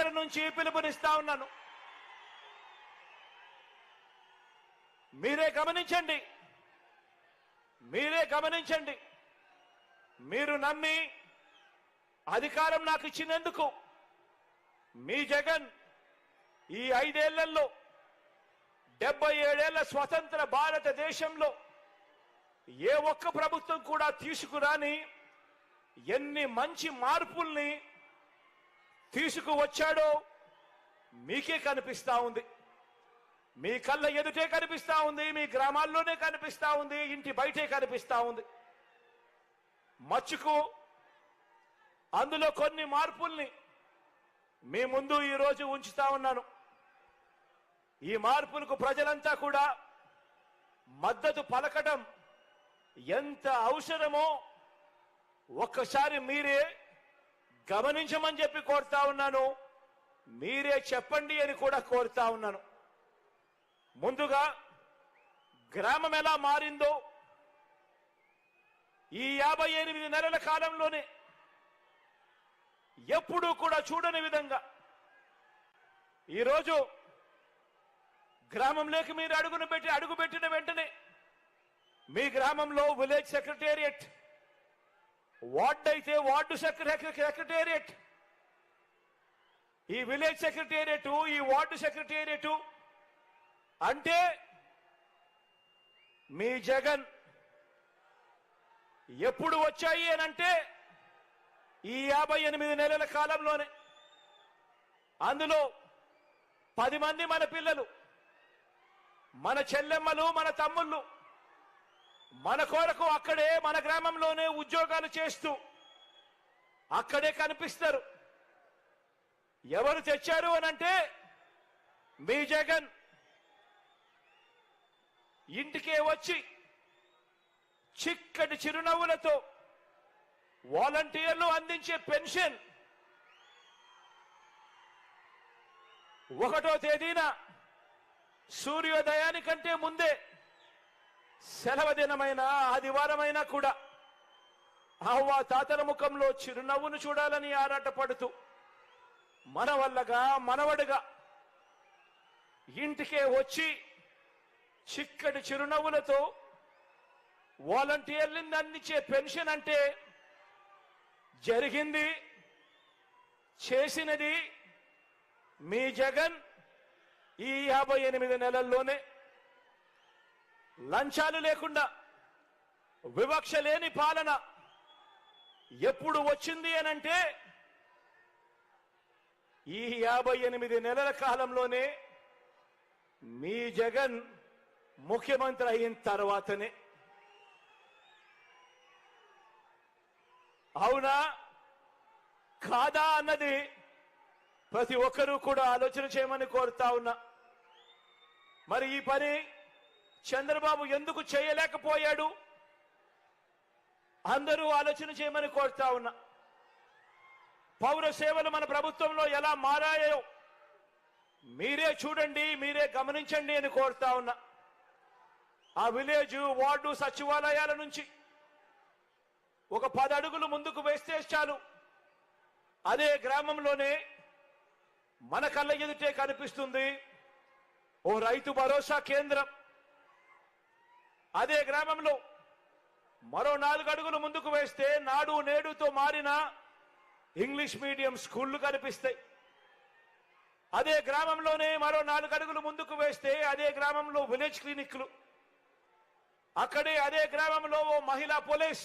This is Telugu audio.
ఇక్కడి నుంచి పిలుపునిస్తా ఉన్నాను. మీరే గమనించండి. మీరే గమనించండి. మీరు నమ్మి అధికారం నాకు ఇచ్చినందుకు మీ జగన్ ఈ ఐదేళ్ళలో డెబ్బై ఏడేళ్ళ స్వతంత్ర భారతదేశంలో ఏ ఒక్క ప్రభుత్వం కూడా తీసుకురాని ఎన్ని మంచి మార్పుల్ని తీసుకువచ్చాడో మీకే కనిపిస్తా ఉంది. మీ కళ్ళ ఎదుటే కనిపిస్తా ఉంది మీ గ్రామాల్లోనే కనిపిస్తా ఉంది ఇంటి బయటే కనిపిస్తా ఉంది. మచ్చుకు అందులో కొన్ని మార్పుల్ని మీ ముందు ఈరోజు ఉంచుతా ఉన్నాను. ఈ మార్పులకు ప్రజలంతా కూడా మద్దతు పలకడం ఎంత అవసరమో ఒక్కసారి మీరే గమనించమని చెప్పి కోరుతా ఉన్నాను. మీరే చెప్పండి అని కూడా కోరుతా ఉన్నాను. ముందుగా గ్రామం ఎలా మారిందో ఈ యాభై ఎనిమిది నెలల కాలంలోనే ఎప్పుడూ కూడా చూడని విధంగా ఈరోజు గ్రామంలోకి మీరు అడుగును పెట్టి అడుగు పెట్టిన వెంటనే మీ గ్రామంలో విలేజ్ సెక్రటేరియట్ వార్డ్ అయితే వార్డు సెక్రటేరియట్. ఈ విలేజ్ సెక్రటేరియట్ ఈ వార్డు సెక్రటేరియట్ అంటే మీ జగన్. ఎప్పుడు వచ్చాయి అని అంటే ఈ యాభై ఎనిమిది నెలల కాలంలోనే. అందులో పది మంది మన పిల్లలు మన చెల్లెమ్మలు మన తమ్ముళ్ళు మన కొరకు అక్కడే మన గ్రామంలోనే ఉద్యోగాలు చేస్తూ అక్కడే కనిపిస్తారు. ఎవరు తెచ్చారు అని అంటే మీ జగన్. ఇంటికే వచ్చి చిక్కటి చిరునవ్వులతో వాలంటీర్లు అందించే పెన్షన్ ఒకటో తేదీన సూర్యోదయానికంటే ముందే సెలవు దినమైన ఆదివారమైనా కూడా అవ్వ తాతల ముఖంలో చిరునవ్వును చూడాలని ఆరాటపడుతూ మనవల్లగా మనవడుగా ఇంటికే వచ్చి చిక్కటి చిరునవ్వులతో వాలంటీర్లను అందించే పెన్షన్ అంటే జరిగింది చేసినది మీ జగన్ ఈ యాభై ఎనిమిది నెలల్లోనే. లంచాలు లేకుండా వివక్ష లేని పాలన ఎప్పుడు వచ్చింది అనంటే ఈ యాభై ఎనిమిది నెలల కాలంలోనే మీ జగన్ ముఖ్యమంత్రి అయిన తర్వాతనే. అవునా? కాదా అన్నది ప్రతి ఒక్కరూ కూడా ఆలోచన చేయమని కోరుతా ఉన్నా. మరి ఈ పని చంద్రబాబు ఎందుకు చేయలేకపోయాడు? అందరూ ఆలోచన చేయమని కోరుతా ఉన్నా. పౌర సేవలు మన ప్రభుత్వంలో ఎలా మారాయో మీరే చూడండి మీరే గమనించండి అని కోరుతా ఉన్నా. ఆ విలేజ్ వార్డు సచివాలయాల నుంచి ఒక పది అడుగులు ముందుకు వేస్తే చాలు. అదే గ్రామంలోనే మన కళ్ళ ఎదుటే కనిపిస్తుంది ఓ రైతు భరోసా కేంద్రం. అదే గ్రామంలో మరో నాలుగు అడుగులు ముందుకు వేస్తే నాడు నేడుతో మారిన ఇంగ్లీష్ మీడియం స్కూళ్ళు కనిపిస్తాయి. అదే గ్రామంలోనే మరో నాలుగు అడుగులు ముందుకు వేస్తే అదే గ్రామంలో విలేజ్ క్లినిక్లు. అక్కడే అదే గ్రామంలో ఓ మహిళా పోలీస్